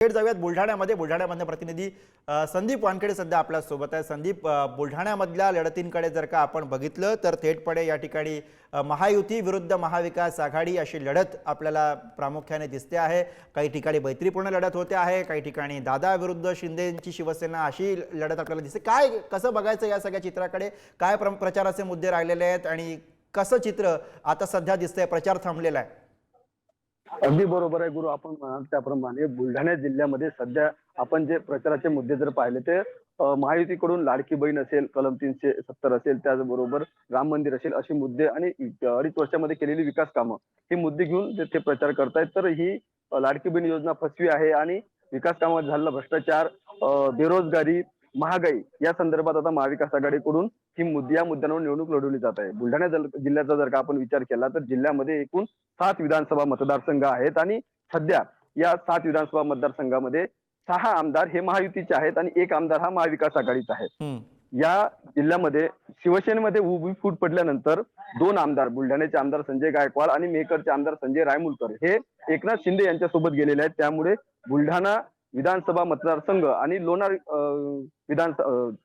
थेट जाऊयात. बुलढाण्यामध्ये बुलढाण्यामधले प्रतिनिधी संदीप वानखेडे सध्या आपल्यासोबत आहे संदीप बुलढाण्यामधल्या लढतींकडे जर का आपण बघितलं तर थेटपणे या ठिकाणी महायुती विरुद्ध महाविकास आघाडी अशी लढत आपल्याला प्रामुख्याने दिसते आहे. काही ठिकाणी मैत्रीपूर्ण लढत होते आहे काही ठिकाणी दादा विरुद्ध शिंदेची शिवसेना अशी लढत आपल्याला दिसते. काय कसं बघायचं या सगळ्या चित्राकडे? काय प्र- प्रचाराचे मुद्दे राहिलेले आहेत आणि कसं चित्र आता सध्या दिसतंय प्रचार थांबलेला आहे? अगदी बरोबर आहे गुरु. आपण म्हणाल त्याप्रमाणे बुलढाणा जिल्ह्यामध्ये सध्या आपण जे प्रचाराचे मुद्दे जर पाहिले ते महायुतीकडून लाडकी बहीण असेल कलम तीनशे सत्तर असेल त्याचबरोबर राम मंदिर असेल असे मुद्दे आणि अडीच वर्षामध्ये केलेली विकास कामं हे मुद्दे घेऊन ते- प्रचार करतायत. तर ही लाडकी बहीण योजना फसवी आहे आणि विकास कामात झालेला भ्रष्टाचार बेरोजगारी महागाई या संदर्भात आता महाविकास आघाडीकडून ही मुद्दे या मुद्द्यांवर निवडणूक लढवली जात आहे. बुलढाणा जल- जिल्ह्याचा जर का आपण विचार केला तर जिल्ह्यामध्ये एकूण सात विधानसभा मतदारसंघ आहेत आणि सध्या या सात विधानसभा मतदारसंघामध्ये सहा आमदार हे महायुतीचे आहेत आणि एक आमदार हा महाविकास आघाडीचा आहे. या जिल्ह्यामध्ये शिवसेनेमध्ये उभी फूट पडल्यानंतर दोन आमदार बुलढाण्याचे आमदार संजय गायकवाड आणि मेहकरचे आमदार संजय रायमुलकर हे एकनाथ शिंदे यांच्यासोबत गेलेले आहेत. त्यामुळे बुलढाणा विधानसभा मतदारसंघ आणि लोणार अं, विधान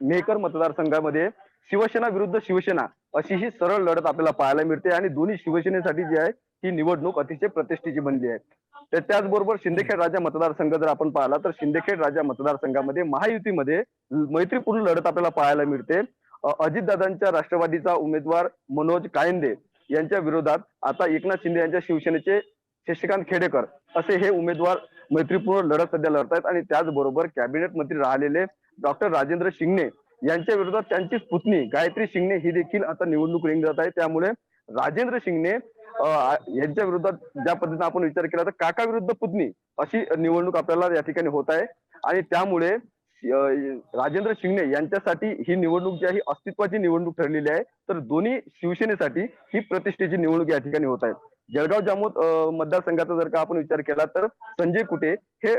मेहकर मतदारसंघामध्ये शिवसेना विरुद्ध शिवसेना अशी ही सरळ लढत आपल्याला पाहायला मिळते आणि दोन्ही शिवसेनेसाठी जी आहे ही निवडणूक अतिशय प्रतिष्ठेची बनली आहे. तर त्याचबरोबर शिंदेखेड राजा मतदारसंघ जर आपण पाहिला तर शिंदेखेड राजा मतदारसंघामध्ये महायुतीमध्ये मैत्रीपूर्ण लढत आपल्याला पाहायला मिळते. अजितदादांच्या राष्ट्रवादीचा उमेदवार मनोज कायंदे यांच्या विरोधात आता एकनाथ शिंदे यांच्या शिवसेनेचे शशिकांत खेडेकर असे हे उमेदवार मैत्रीपूर्ण लढत सध्या लढतायत आणि त्याचबरोबर कॅबिनेट मंत्री राहिलेले डॉक्टर राजेंद्र शिंगणे यांच्या विरोधात त्यांचीच पुतणी गायत्री शिंगणे ही देखील आता निवडणूक रिंगणात जात आहे. त्यामुळे राजेंद्र शिंगणे यांच्या विरोधात ज्या पद्धतीने आपण विचार केला तर काका विरुद्ध पुतणी अशी निवडणूक आपल्याला या ठिकाणी होत आहे. आणि त्यामुळे राजेंद्र शिंगणे यांच्यासाठी ही निवडणूक जी आहे ही अस्तित्वाची निवडणूक ठरलेली आहे. तर दोन्ही शिवसेनेसाठी ही प्रतिष्ठेची निवडणूक या ठिकाणी होत आहे जळगाव जामोद मतदारसंघाचा जर का आपण विचार केला तर संजय कुटे हे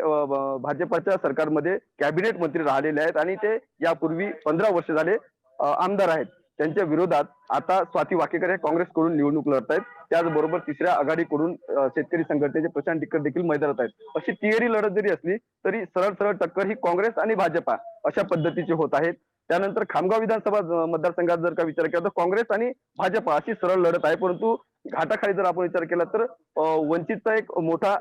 भाजपाच्या सरकारमध्ये कॅबिनेट मंत्री राहिलेले आहेत आणि ते यापूर्वी पंधरा वर्ष झाले आमदार आहेत. त्यांच्या विरोधात आता स्वाती वाकेकर हे काँग्रेसकडून निवडणूक लढत आहेत. त्याचबरोबर तिसऱ्या आघाडीकडून शेतकरी संघटनेचे प्रशांत टिकर देखील मैदानात आहेत. अशी तिहेरी लढत जरी असली तरी सरळ सरळ टक्कर ही काँग्रेस आणि भाजपा अशा पद्धतीची होत आहेत. त्यानंतर खामगाव विधानसभा मतदारसंघात जर का विचार केला तर काँग्रेस आणि भाजपा अशी सरळ लढत आहे. परंतु घाटाखाली जर आपण विचार केला तर वंचितचा एक मोठा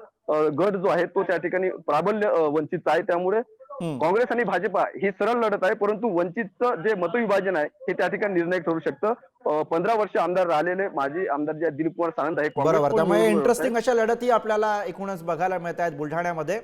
गट जो आहे तो त्या ठिकाणी प्राबल्य वंचितचा आहे. त्यामुळे काँग्रेस आणि भाजपा ही सरळ लढत आहे परंतु वंचितचं जे मतविभाजन आहे हे त्या ठिकाणी निर्णायक ठरू शकतं. पंधरा वर्ष आमदार राहिलेले माजी आमदार जे आहेत, दिलीप कुमार सावंत आहे बरोबर. त्यामुळे. इंटरेस्टिंग अशा लढती आपल्याला एकूणच बघायला मिळत आहेत बुलढाण्यामध्ये